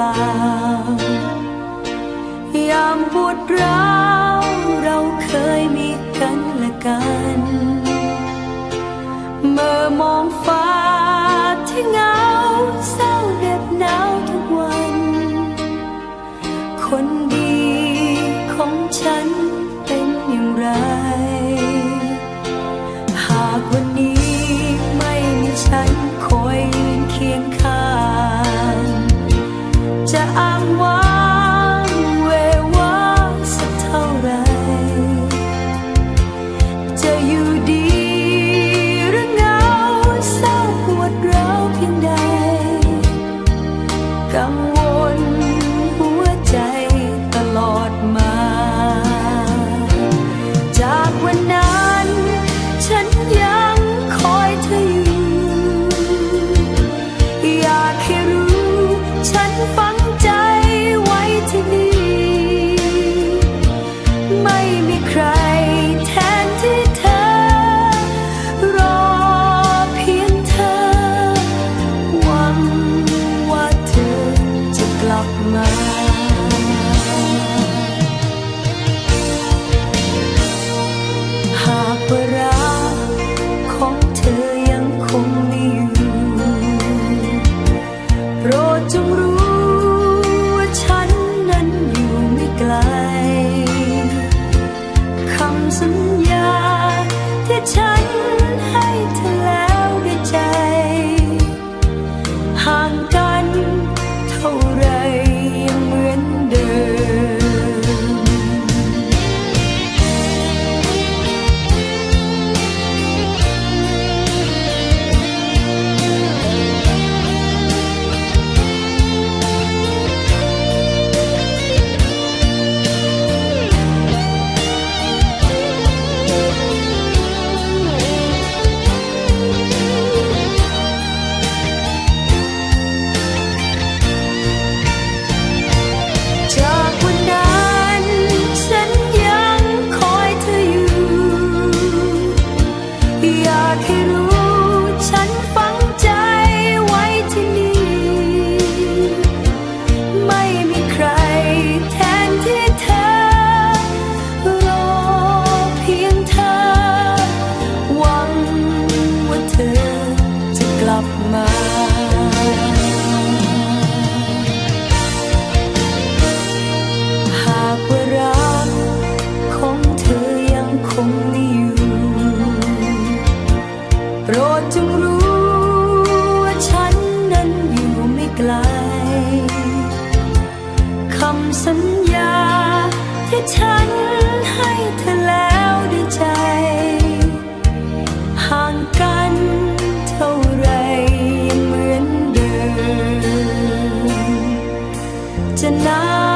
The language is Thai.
ล่ายามปวดร้าว Come จงรู้ สัญญา ที่ฉันให้เธอแล้วด้วยใจ ห่างกันเท่าไรยังเหมือนเดิมจะนาน